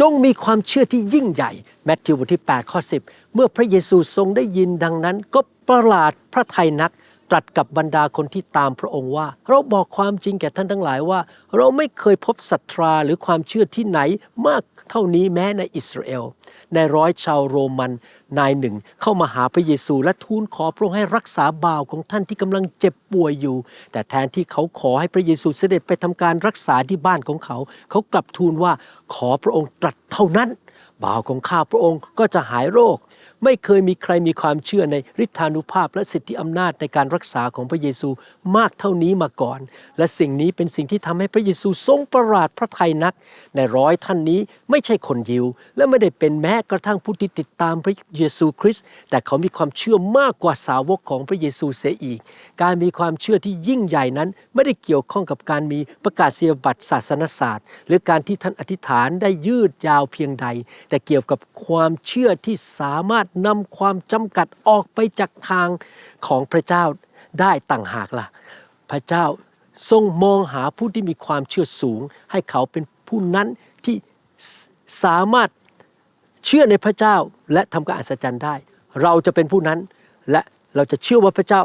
จงมีความเชื่อที่ยิ่งใหญ่แมทธิวบทที่8ข้อ10 เมื่อพระเยซูทรงได้ยินดังนั้น ก็ประหลาดพระทัยนัก ตรัสกับบรรดาคนที่ตามพระองค์ว่า เราบอกความจริงแก่ท่านทั้งหลายว่า เราไม่เคยพบศรัทธาหรือความเชื่อที่ไหนมากเท่านี้แม้ในอิสราเอลในร้อยชาวโรมันนายหนึ่ง เข้ามาหาพระเยซูและทูลขอพระองค์ให้รักษาบ่าวของท่านที่กำลังเจ็บป่วยอยู่ แต่แทนที่เขาขอให้พระเยซูเสด็จไปทำการรักษาที่บ้านของเขา เขากลับทูลว่าขอพระองค์ตรัสเท่านั้นบ่าวของข้าพระองค์ก็จะหายโรค ไม่เคยมีใครมีความเชื่อในฤทธานุภาพและสิทธิอำนาจในการรักษาของพระเยซูมากเท่านี้มาก่อน และสิ่งนี้เป็นสิ่งที่ทำให้พระเยซูทรงประหลาดพระทัยนัก ในร้อยท่านนี้ไม่ใช่คนยิว และไม่ได้เป็นแม้กระทั่งผู้ที่ติดตามพระเยซูคริสต์แต่เขามีความเชื่อมากกว่าสาวกของพระเยซูเสียอีก การมีความเชื่อที่ยิ่งใหญ่นั้นไม่ได้เกี่ยวข้องกับการมีประกาศนียบัตรศาสนศาสตร์ หรือการที่ท่านอธิษฐานได้ยืดยาวเพียงใด แต่เกี่ยวกับความเชื่อที่สามารถนำความจำกัดออกไปจากทางของพระเจ้าได้ต่างหากล่ะ พระเจ้าทรงมองหาผู้ที่มีความเชื่อสูง ให้เขาเป็นผู้นั้นที่สามารถเชื่อในพระเจ้าและทำการอัศจรรย์ได้ เราจะเป็นผู้นั้นและเราจะเชื่อว่าพระเจ้า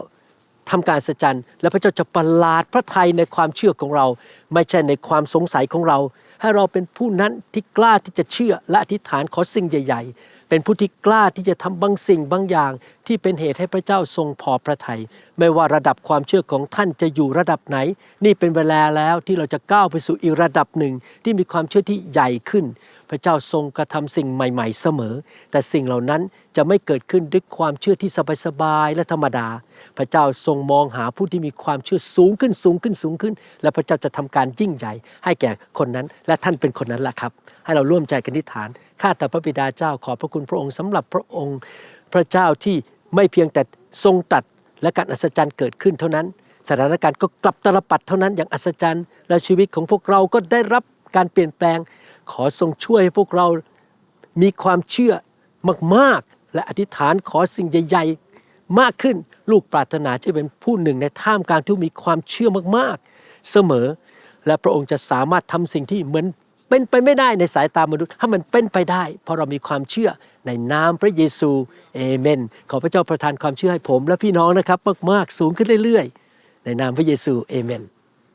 ทำการอัศจรรย์และพระเจ้าจะประหลาดพระทัยในความเชื่อของเรา ไม่ใช่ในความสงสัยของเรา ให้เราเป็นผู้นั้นที่กล้าที่จะเชื่อและอธิษฐานขอสิ่งใหญ่ๆ เป็นผู้ที่กล้าที่จะทำบางสิ่งบางอย่าง ที่เป็นเหตุให้พระเจ้าทรงพอพระทยัยไม่ว่าระดับความเชื่อของท่านจะอยู่ระดับไหน นี่เป็นเวลาแล้วที่เราจะก้าวไปสู่อีกระดับหนึ่งที่มีความเชื่อที่ใหญ่ขึ้น พระเจ้าทรงกระทำสิ่งใหม่ ๆ เสมอ แต่สิ่งเหล่านั้นจะไม่เกิดขึ้นด้วยความเชื่อที่สบายๆและธรรมดา พระเจ้าทรงมองหาผู้ที่มีความเชื่อสูงขึ้นสูงขึ้นสูงขึ้น และพระเจ้าจะทำการยิ่งใหญ่ ให้แก่คนนั้นและท่านเป็นคนนั้นแหละครับ ให้เราร่วมใจกันทิฏฐานข้าแต่พระบิดาเจ้าขอบพระคุณพระองค์สำหรับพระองค์พระเจ้าที่ไม่เพียงแต่ทรงตัดและการอัศจรรย์เกิดขึ้นเท่านั้น สถานการณ์ก็กลับตลปัดเท่านั้นอย่างอัศจรรย์ และชีวิตของพวกเราก็ได้รับการเปลี่ยนแปลง ขอทรงช่วยให้พวกเรามีความเชื่อมากๆ และอธิษฐานขอสิ่งใหญ่ ๆ มากขึ้นลูกปรารถนาจะเป็นผู้หนึ่งในท่ามกลางที่มีความเชื่อมากๆ เสมอ และพระองค์จะสามารถทำสิ่งที่เหมือน เป็นไปไม่ได้ในสายตามนุษย์ให้มันเป็นไปได้ เพราะเรามีความเชื่อในนามพระเยซูเอเมน ขอพระเจ้าประทานความเชื่อให้ผม และพี่น้องนะครับมากๆสูงขึ้นเรื่อยๆ ในนามพระเยซูเอเมน